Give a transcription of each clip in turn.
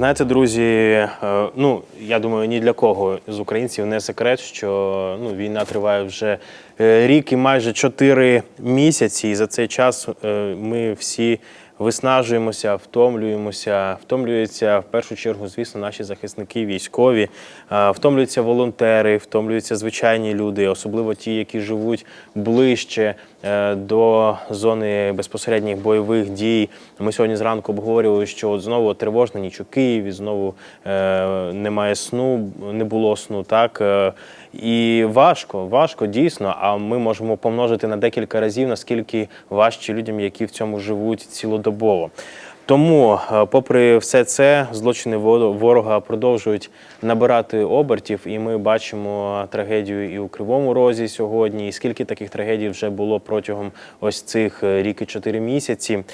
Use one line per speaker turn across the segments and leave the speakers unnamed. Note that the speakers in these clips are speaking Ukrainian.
Знаєте, друзі, е, ну я думаю, ні для кого з українців не секрет, що ну, війна триває вже е, рік і майже чотири місяці. І за цей час е, ми всі виснажуємося, втомлюємося. Втомлюються в першу чергу, звісно, наші захисники військові, втомлюються волонтери, втомлюються звичайні люди, особливо ті, які живуть ближче до зони безпосередніх бойових дій. Ми сьогодні зранку обговорювали, що от знову тривожна ніч у Києві, знову е, немає сну, не було сну. Так е, і важко, важко дійсно. А ми можемо помножити на декілька разів, наскільки важче людям, які в цьому живуть цілодобово. Тому, е, попри все це, злочини воро- ворога продовжують набирати обертів, і ми бачимо трагедію і у Кривому Розі сьогодні. І скільки таких трагедій вже було протягом ось цих е, рік і чотири місяці.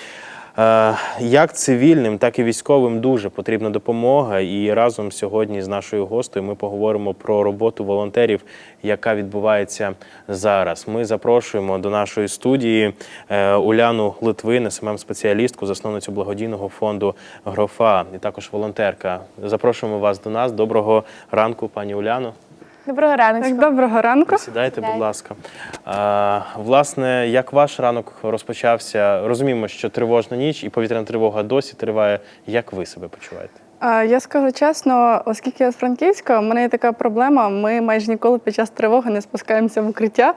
Е, Як цивільним, так і військовим дуже потрібна допомога. І разом сьогодні з нашою гостею ми поговоримо про роботу волонтерів, яка відбувається зараз. Ми запрошуємо до нашої студії е, Уляну Литвин, СММ спеціалістку, засновницю благодійного фонду Грофа і також волонтерка. Запрошуємо вас до нас. Доброго ранку, пані Уляно.
Доброго ранку.
Так, доброго ранку.
Сідайте, будь ласка. А, власне, як ваш ранок розпочався? Розуміємо, що тривожна ніч і повітряна тривога досі триває. Як ви себе почуваєте?
А, Я скажу чесно, оскільки я з Франківська, в мене є така проблема. Ми майже ніколи під час тривоги не спускаємося в укриття.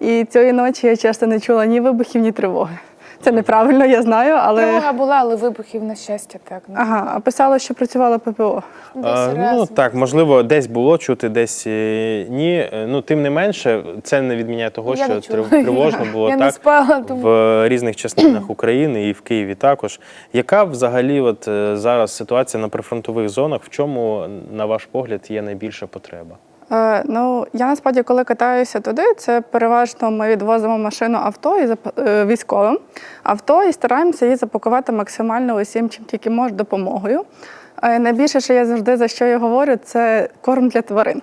І цієї ночі я часто не чула ні вибухів, ні тривоги. Це неправильно, я знаю, але
Тривога була, але вибухів, на щастя, так. Ну,
ага, а писало, що працювала ППО.
десь
А,
раз.
ну так, можливо, десь було чути, десь е, ні. Е, Ну, тим не менше, це не відміняє того,
Я
що
не чула.
трив- тривожно було
Я не
так.
спала, тому
в різних частинах України і в Києві також. Яка взагалі от е, зараз ситуація на прифронтових зонах? В чому, на ваш погляд, є найбільша потреба?
Е, ну, я насправді, коли катаюся туди, це переважно ми відвозимо машину авто і зап- е, військовим авто і стараємося її запакувати максимально усім, чим тільки може допомогою. Е, найбільше, що я завжди за що я говорю, це корм для тварин.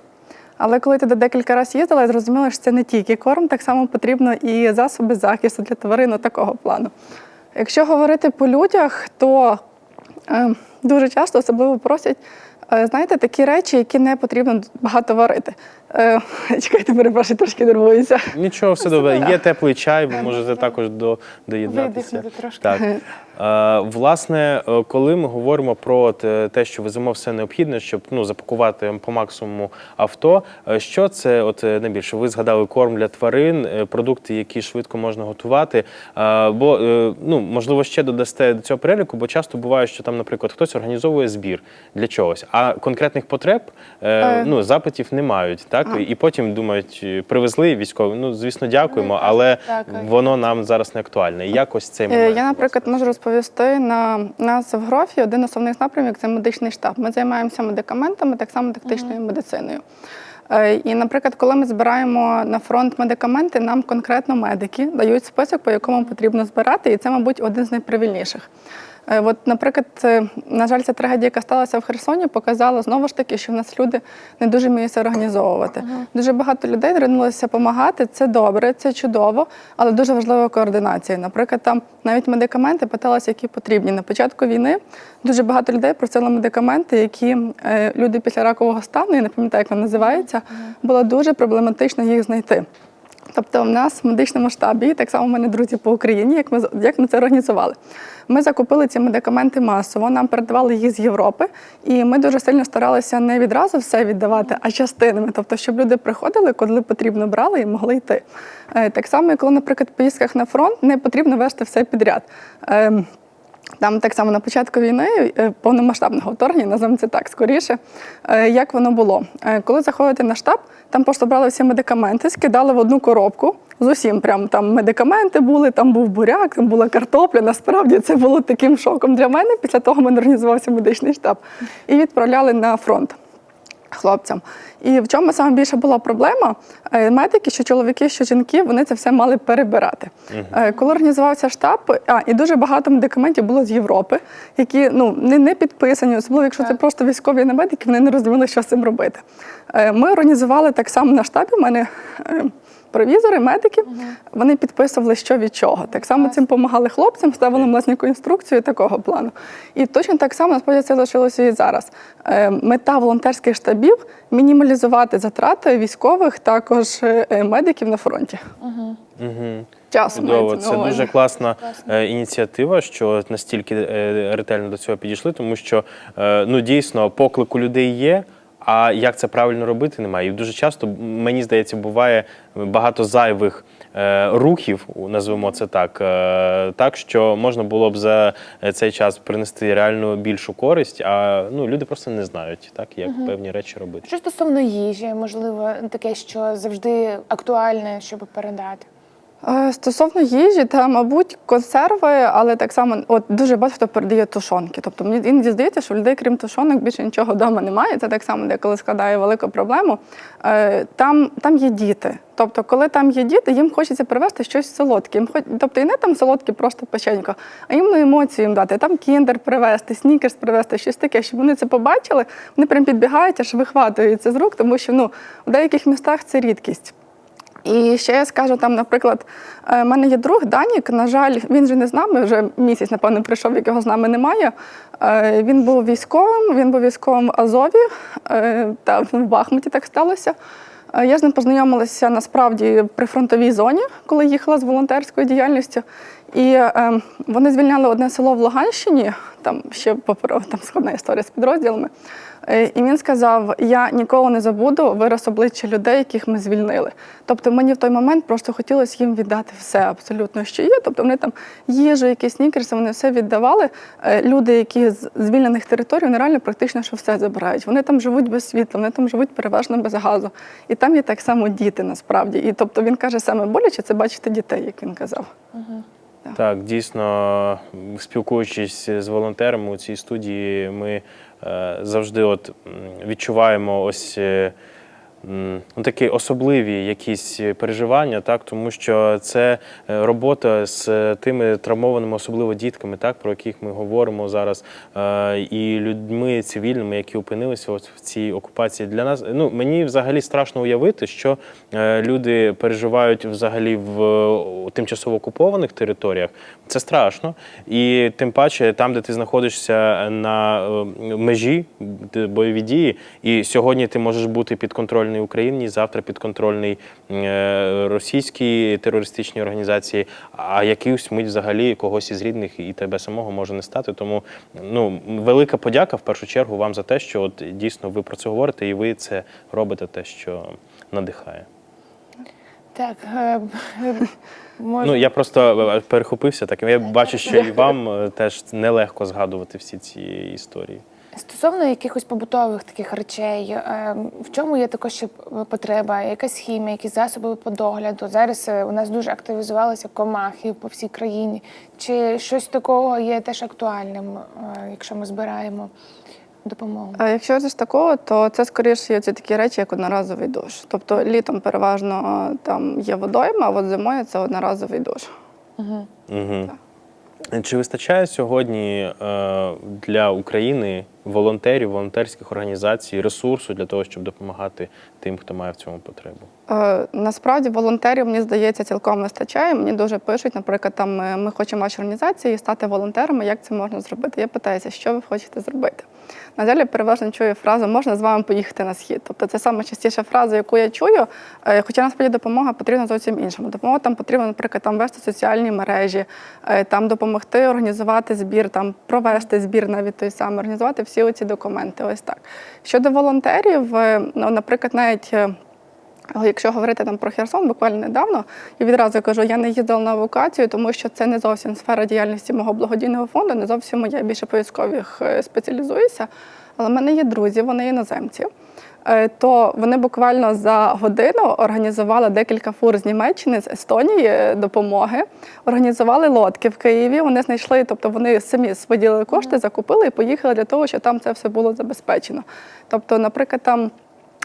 Але коли туди декілька разів їздила, я зрозуміла, що це не тільки корм, так само потрібно і засоби захисту для тварин такого плану. Якщо говорити по людях, то е, дуже часто особливо просять, знаєте, такі речі, які не потрібно багато варити. Е, чекайте, перепрошую, трошки нервуюся.
Нічого, все добре. Є теплий чай, ви можете також до, доєднатися.
Видихнути трошки.
Так. Е, власне, е, коли ми говоримо про те, те, що веземо все необхідне, щоб ну, запакувати по максимуму авто, е, що це от е, найбільше? Ви згадали корм для тварин, е, продукти, які швидко можна готувати. Е, Бо е, ну, можливо, ще додасте до цього переліку, бо часто буває, що там, наприклад, хтось організовує збір для чогось, а конкретних потреб е,
Е.
ну, запитів не мають. Так? І потім думають, е, привезли військові. Ну, звісно, дякуємо, але
так, так.
воно нам зараз не актуальне. Як ось цей
Е,
момент?
Я, наприклад, можу розповісти на нас в грофі один основних напрямів це медичний штаб. Ми займаємося медикаментами, так само тактичною медициною. Е, І, наприклад, коли ми збираємо на фронт медикаменти, нам конкретно медики дають список, по якому потрібно збирати, і це, мабуть, один з найправильніших. Е, От, наприклад, е, на жаль, ця трагедія, яка сталася в Херсоні, показала знову ж таки, що в нас люди не дуже вміють це організовувати. Дуже багато людей ринулося допомагати. Це добре, це чудово, але дуже важлива координація. Наприклад, там навіть медикаменти питалися, які потрібні. На початку війни дуже багато людей просили медикаменти, які е, люди після ракового стану, я не пам'ятаю, як він називається, було дуже проблематично їх знайти. Тобто в нас в медичному штабі, так само в мене друзі по Україні, як ми, як ми це організували. Ми закупили ці медикаменти масово, нам передавали їх з Європи, і ми дуже сильно старалися не відразу все віддавати, а частинами. Тобто, щоб люди приходили, коли потрібно брали і могли йти. Е, Так само, коли, наприклад, в поїздках на фронт не потрібно вести все підряд. Там так само на початку війни, е, повномасштабного вторгнення, називаємо це так скоріше, е, як воно було. Е, Коли заходите на штаб, там просто брали всі медикаменти, скидали в одну коробку з усім. Прям там медикаменти були, там був буряк, там була картопля. Насправді це було таким шоком для мене. Після того мене медичний штаб і відправляли на фронт хлопцям. І в чому саме більше була проблема? Е, Медики, що чоловіки, що жінки, вони це все мали перебирати. Угу. Коли організувався штаб, а і дуже багато медикаментів було з Європи, які ну не, не підписані, особливо якщо це просто військові не медики, вони не розуміли, що з цим робити. Е, Ми організували так само на штабі. У мене провізори, медики. Вони підписували, що від чого. Так само цим допомагали хлопцям, ставили власнику інструкцію такого плану. І точно так само насправді це лишилося і зараз. Е, Мета волонтерських штабів мінімалізувати затрати військових, також е, медиків на фронті.
Угу.
Часу
Чудово, це дуже класна е, ініціатива, що настільки е, ретельно до цього підійшли, тому що е, ну дійсно поклик у людей є. А як це правильно робити, немає. І дуже часто мені здається, буває багато зайвих е, рухів, назвемо це так, е, так що можна було б за цей час принести реально більшу користь, а ну люди просто не знають, так як певні речі робити.
Що стосовно їжі, можливо, таке, що завжди актуальне, щоб передати.
Е, Стосовно їжі, та, мабуть, консерви, але так само от дуже багато хто передає тушонки. Тобто мені іноді здається, що людей, крім тушонок, більше нічого вдома немає. Це так само, де коли складає велику проблему. Е, Там, там є діти. Тобто, коли там є діти, їм хочеться привезти щось солодке. Їм хоч, тобто і не там солодке, просто печенько, а їм на емоцію їм дати. Там кіндер привезти, снікерс привезти, щось таке, щоб вони це побачили, вони прям підбігають, аж вихватуються з рук, тому що ну, в деяких містах це рідкість. І ще я скажу там, наприклад, е, в мене є друг Данік. На жаль, він же не з нами, вже місяць, напевно, прийшов, якого з нами немає. Е, Він був військовим, він був військовим в Азові, е, та в Бахмуті так сталося. Е, Я з ним познайомилася насправді при фронтовій зоні, коли їхала з волонтерською діяльністю. І е, вони звільняли одне село в Луганщині, там ще там складна історія з підрозділами. Е, І він сказав: Я ніколи не забуду вираз обличчя людей, яких ми звільнили. Тобто мені в той момент просто хотілося їм віддати все абсолютно, що є. Тобто вони там їжу, якісь снікерси, вони все віддавали. Е, Люди, які з звільнених територій, вони реально практично що все забирають. Вони там живуть без світла, вони там живуть переважно без газу. І там є так само діти насправді. І тобто він каже, саме боляче це бачити дітей, як він казав.
Так, дійсно, спілкуючись з волонтерами у цій студії, ми е, завжди от відчуваємо ось. Е, Ну, такі особливі якісь переживання, так, тому що це е, робота з тими травмованими, особливо дітками, так, про яких ми говоримо зараз, е, і людьми цивільними, які опинилися от в цій окупації. Для нас ну мені взагалі страшно уявити, що е, люди переживають взагалі в е, тимчасово окупованих територіях. Це страшно, і тим паче там, де ти знаходишся на е, межі бойові дії, і сьогодні ти можеш бути підконтрольний Україні, завтра підконтрольний е, російській терористичній організації, а якийсь мить взагалі когось із рідних і тебе самого може не стати. Тому ну велика подяка в першу чергу вам за те, що от дійсно ви про це говорите, і ви це робите, те, що надихає.
Так, е, е, може,
Ну я просто перехопився так. Я бачу, що і вам теж нелегко згадувати всі ці історії.
Стосовно якихось побутових таких речей, е, в чому є також ще потреба? Якась хімія, якісь засоби по догляду? Зараз е, у нас дуже активізувалися комахи по всій країні. Чи щось такого є теж актуальним, е, якщо ми збираємо допомогу?
А якщо з такого, то це скоріше є ці такі речі, як одноразовий душ. Тобто літом переважно там є водойма, а от зимою це одноразовий душ.
Угу.
Угу. Чи вистачає сьогодні для України волонтерів, волонтерських організацій, ресурсу для того, щоб допомагати тим, хто має в цьому потребу?
Е, Насправді волонтерів, мені здається, цілком вистачає. Мені дуже пишуть, наприклад, там е, ми хочемо ваші організації стати волонтерами. Як це можна зробити? Я питаюся, що ви хочете зробити. На жаль, переважно чую фразу можна з вами поїхати на схід. Тобто це саме частіша фраза, яку я чую. Е, Хоча насправді допомога потрібна зовсім іншому. Допомога там потрібна, наприклад, там вести соціальні мережі, е, там допомогти організувати збір, там провести збір, навіть той самий, організувати всі оці документи. Ось так. Щодо волонтерів, е, ну, наприклад, навіть. Але Якщо говорити там про Херсон, буквально недавно, я відразу кажу, я не їздила на евакуацію, тому що це не зовсім сфера діяльності мого благодійного фонду, не зовсім моя, я більше по військових е, спеціалізуюся. Але в мене є друзі, вони іноземці. Е, То вони буквально за годину організували декілька фур з Німеччини, з Естонії е, допомоги, організували лодки в Києві. Вони знайшли, тобто вони самі виділили кошти, закупили і поїхали для того, щоб там це все було забезпечено. Тобто, наприклад, там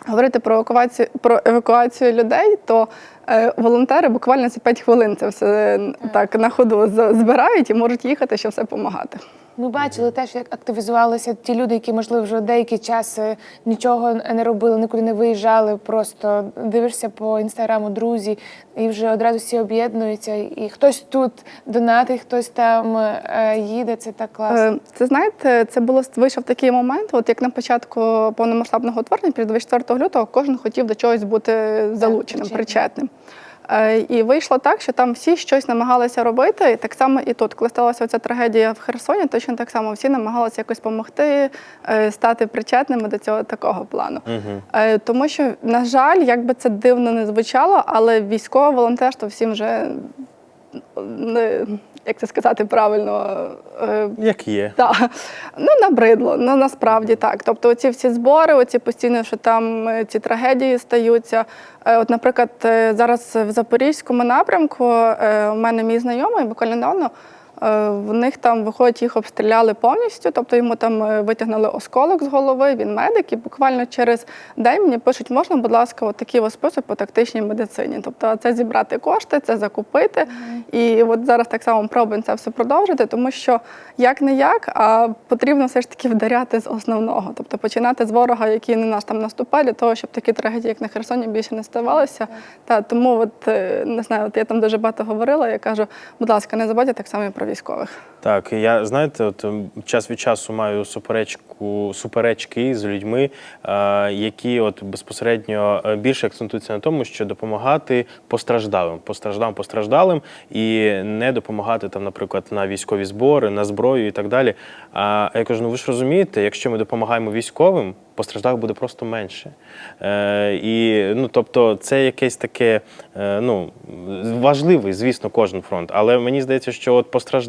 говорити про евакуацію про евакуацію людей, то е, волонтери буквально за 5 хвилин це все е, так на ходу збирають і можуть їхати, щоб все допомагати.
Ми бачили теж, як активізувалися ті люди, які, можливо, вже деякий час е, нічого не робили, нікуди не виїжджали. Просто дивишся по інстаграму друзі, і вже одразу всі об'єднуються. І хтось тут донатить, хтось там е, їде. Це так класно.
Е, Це знаєте, це було вийшов такий момент, от як на початку повномасштабного вторгнення, під 24 лютого, кожен хотів до чогось бути залученим,
причетним.
причетним. Е, І вийшло так, що там всі щось намагалися робити. І так само і тут, коли сталася ця трагедія в Херсоні, точно так само всі намагалися якось допомогти, стати причетними до цього такого плану. Угу. Тому що, на жаль, як би це дивно не звучало, але військове волонтерство всім вже не як це сказати правильно. е,
Як є.
так, ну набридло, ну насправді так. Тобто, оці всі збори, оці постійно, що там е, ці трагедії стаються. Е, От, наприклад, зараз в Запорізькому напрямку у мене мій знайомий буквально недавно. Е, В них там виходить, їх обстріляли повністю, тобто йому там е, витягнули осколок з голови, він медик, і буквально через день мені пишуть, можна, будь ласка, от такий ось спосіб по тактичній медицині. Тобто це зібрати кошти, це закупити. І от зараз так само пробуємо це все продовжити, тому що як не як, а потрібно все ж таки вдаряти з основного. Тобто починати з ворога, який на нас там наступає, для того, щоб такі трагедії, як на Херсоні, більше не ставалися. Та тому, от е, не знаю, от я там дуже багато говорила. Я кажу, будь ласка, не забудьте так само і про військових.
Так, я знаєте, от ем, час від часу маю суперечку, суперечки з людьми, е, які от безпосередньо е, більше акцентуються на тому, що допомагати постраждалим, постраждалим, постраждалим, і не допомагати там, наприклад, на військові збори, на зброю і так далі. А я кажу, ну ви ж розумієте, якщо ми допомагаємо військовим. Постраждалих буде просто менше. Е, і, ну, тобто, це якесь таке, е, ну, важливий, звісно, кожен фронт. Але мені здається, що от постраждалим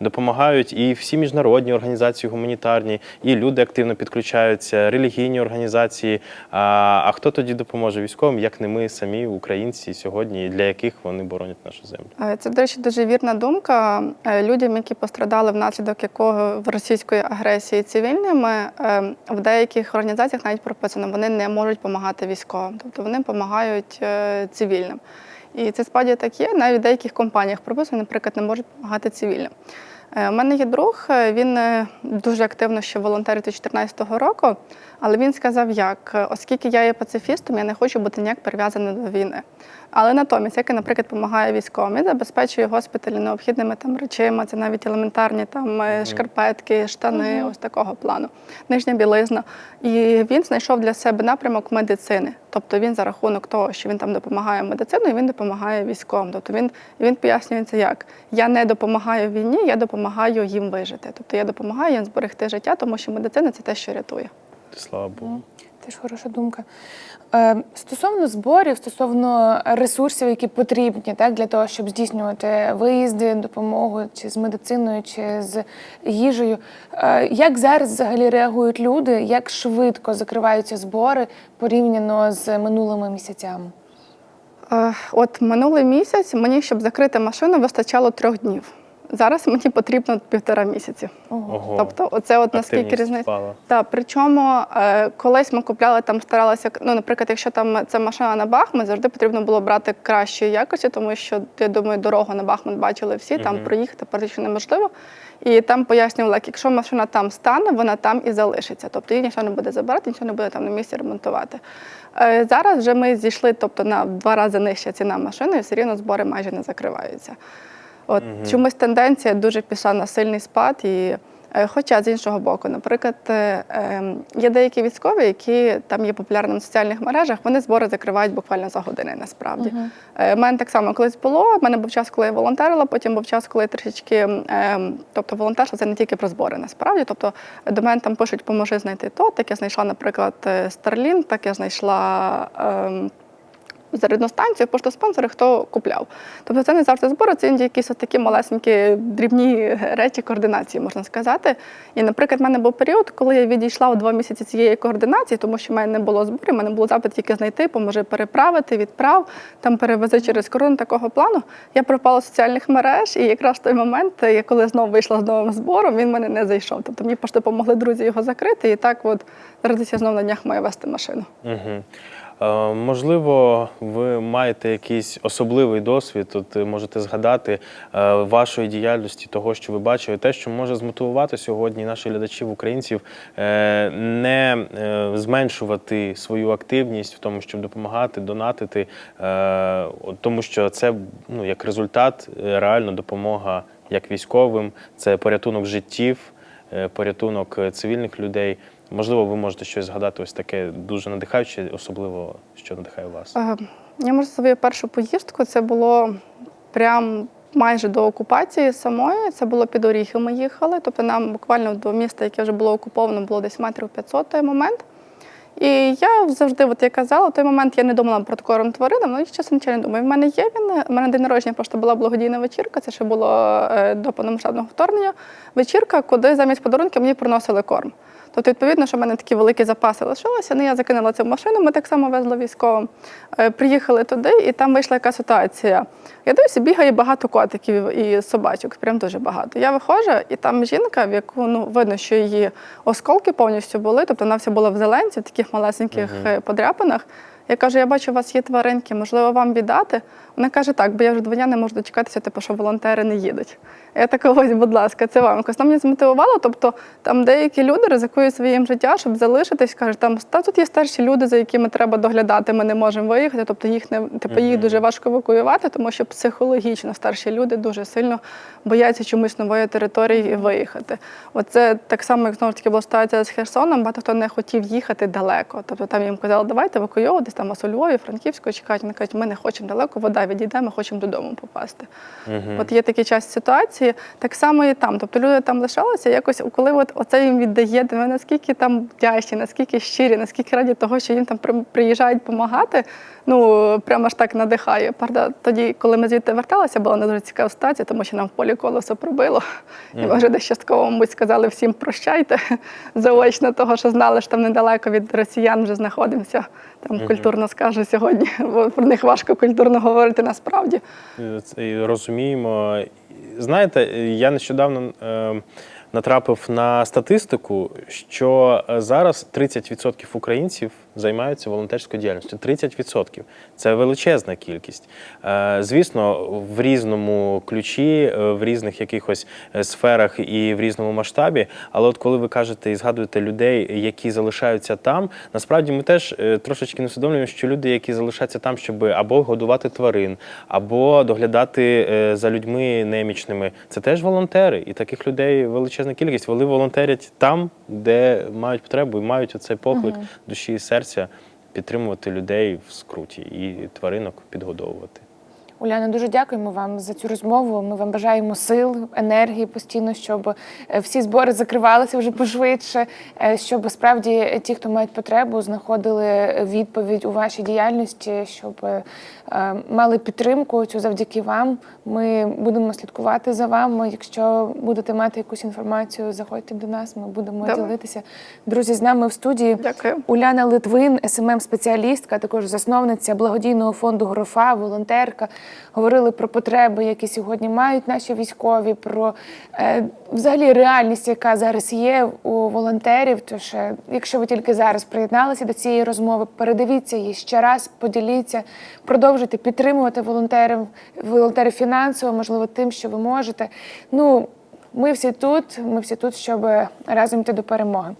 допомагають і всі міжнародні організації гуманітарні, і люди активно підключаються, релігійні організації. А, а хто тоді допоможе військовим, як не ми самі, українці сьогодні, для яких вони боронять нашу землю?
Е, Це, до речі, дуже вірна думка. Е, Людям, які пострадали внаслідок якого в російської агресії цивільними, е, в деяких організаціях навіть прописано, вони не можуть допомагати військовим, тобто вони допомагають цивільним. І це справді так є. Навіть в деяких компаніях прописано, наприклад, не можуть допомагати цивільним. Е, У мене є друг, е, він е, дуже активно ще волонтерить з 2014 року, але він сказав, як е, оскільки я є пацифістом, я не хочу бути ніяк прив'язаний до війни. Але натомість, як, наприклад, допомагає військовим, він забезпечує госпіталі необхідними там речима, це навіть елементарні там е, шкарпетки, штани, ось такого плану, нижня білизна. І він знайшов для себе напрямок медицини. Тобто він за рахунок того, що він там допомагає медициною, він допомагає військовим. Тобто він, він пояснює це як: я не допомагаю війні, я допомагаю їм вижити. Тобто я допомагаю їм зберегти життя, тому що медицина це те, що рятує.
Слава Богу.
Теж хороша думка. Е, Стосовно зборів, стосовно ресурсів, які потрібні так, для того, щоб здійснювати виїзди, допомогу чи з медициною, чи з їжею. е, Як зараз взагалі реагують люди? Як швидко закриваються збори порівняно з минулими місяцями?
Е, От минулий місяць мені, щоб закрити машину, вистачало трьох днів. Зараз мені потрібно півтора місяці.
Ого.
Тобто, оце от наскільки різниця. Так, причому е, колись ми купляли там, старалися, ну, наприклад, якщо там це машина на Бахмут, завжди потрібно було брати кращої якості, тому що я думаю, дорогу на Бахмут бачили всі, там
Мгм.
проїхати практично неможливо. І там пояснювали, як якщо машина там стане, вона там і залишиться. Тобто її ніхто не буде забирати, ніхто не буде там на місці ремонтувати. Е, зараз вже ми зійшли, тобто на два рази нижча ціна машини, і все рівно збори майже не закриваються. От чомусь тенденція дуже пішла на сильний спад. І, е, хоча з іншого боку, наприклад, е, ем, є деякі військові, які там є популярними в соціальних мережах, вони збори закривають буквально за години. Насправді Е, У мене так само колись було. У мене був час, коли я волонтерила, потім був час, коли я трішечки, ем, тобто волонтерство це не тільки про збори, насправді. Тобто до мене там пишуть, поможи знайти то. Так я знайшла, наприклад, Starlink, так я знайшла. Зарядну станцію, поштоспонсори, хто купляв. Тобто це не завжди збори, це якісь такі малесенькі дрібні речі координації, можна сказати. І, наприклад, в мене був період, коли я відійшла у два місяці цієї координації, тому що в мене не було зборів, в мене було запит тільки знайти, поможи переправити, відправ, там перевези через кордон такого плану. Я пропала з соціальних мереж, і якраз в той момент, я коли знову вийшла з новим збором, він в мене не зайшов. Тобто мені просто допомогли друзі його закрити, і так от зараз я знову на днях маю вести машину.
Угу. Е, Можливо, ви маєте якийсь особливий досвід, от е, можете згадати е, вашої діяльності, того, що ви бачили, те, що може змотивувати сьогодні наших глядачів, українців, не зменшувати свою активність в тому, щоб допомагати, донатити, тому що це ну, як результат реально допомога як військовим, це порятунок життів, порятунок цивільних людей. Можливо, ви можете щось згадати ось таке дуже надихаюче, особливо що надихає вас.
Е, Я можу свою першу поїздку. Це було прям майже до окупації самої. Це було під Оріхів. Ми їхали. Тобто нам буквально до міста, яке вже було окуповано, було десь метрів 500 той момент. І я завжди, от я казала, в той момент я не думала про корм тваринам, але чесно нічого не думаю. В мене є він. У мене день народження просто була благодійна вечірка. Це ще було е, до повномасштабного вторгнення. Вечірка, куди замість подарунків мені приносили корм. Тобто, відповідно, що в мене такі великі запаси лишилися. Ну, я закинула це в машину, ми так само везли військовим. Е, Приїхали туди, і там вийшла яка ситуація. Я дивлюся, бігає багато котиків і собачок, прям дуже багато. Я виходжу, і там жінка, в яку ну, видно, що її осколки повністю були, тобто вона вся була в зеленці, в таких малесеньких е, подряпинах. Я кажу, я бачу, у вас є тваринки, можливо, вам віддати? Вона каже, так, бо я вже два дня не можу дочекатися, типу, що волонтери не їдуть. Я така, ось, будь ласка, це вам. Якось мені змотивувало. Тобто там деякі люди ризикують своїм життям, щоб залишитись, кажуть, там та тут є старші люди, за якими треба доглядати, ми не можемо виїхати. Тобто їх не типу, їх дуже важко евакуювати, тому що психологічно старші люди дуже сильно бояться чомусь нової території і виїхати. Оце так само, як знову ж таки була ситуація з Херсоном, багато хто не хотів їхати далеко. Тобто там їм казали, давайте евакуйовуватись, там вас у Львові, Франківську чекають. Вони кажуть, ми не хочемо далеко, вода відійде, ми хочемо додому попасти. От є такі час ситуації, так само і там. Тобто люди там лишалися, якось коли от оце їм віддає, ви наскільки там вдячні, наскільки щирі, наскільки раді того, що їм там приїжджають допомагати. Ну прямо аж так надихає. Правда, тоді, коли ми звідти верталися, була не дуже цікава ситуація, тому що нам в полі колесо пробило. І ми вже десь частково, мабуть, сказали всім прощайте заочно того, що знали, що там недалеко від росіян вже знаходимося. Там культурно скажу сьогодні, бо про них важко культурно говорити насправді.
Е, це розуміємо. Знаєте, я нещодавно е, натрапив на статистику, що е, зараз 30% українців займаються волонтерською діяльністю. 30%. Це величезна кількість. Е, звісно, в різному ключі, е, в різних якихось сферах і в різному масштабі. Але от коли ви кажете і згадуєте людей, які залишаються там, насправді ми теж трошечки не усвідомлюємо, що люди, які залишаються там, щоб або годувати тварин, або доглядати за людьми немічними, це теж волонтери. І таких людей величезна кількість. Вони волонтерять там, де мають потребу і мають оцей поклик душі і серця підтримувати людей в скруті і тваринок підгодовувати.
Уляна, дуже дякуємо вам за цю розмову. Ми вам бажаємо сил, енергії постійно, щоб е, всі збори закривалися вже пошвидше, е, щоб справді ті, хто мають потребу, знаходили відповідь у вашій діяльності, щоб е, мали підтримку цю завдяки вам. Ми будемо слідкувати за вами. Якщо будете мати якусь інформацію, заходьте до нас. Ми будемо
Добре.
ділитися. Друзі, з нами в студії
Дякую.
Уляна Литвин, СММ спеціалістка, також засновниця благодійного фонду Грофа, волонтерка. Говорили про потреби, які сьогодні мають наші військові, про е, взагалі реальність, яка зараз є у волонтерів. Тож, е, якщо ви тільки зараз приєдналися до цієї розмови, передивіться її ще раз, поділіться, продовжуйте підтримувати волонтерів, волонтерів фінансово, можливо, тим, що ви можете. Ну, ми всі тут, ми всі тут, щоб разом йти до перемоги.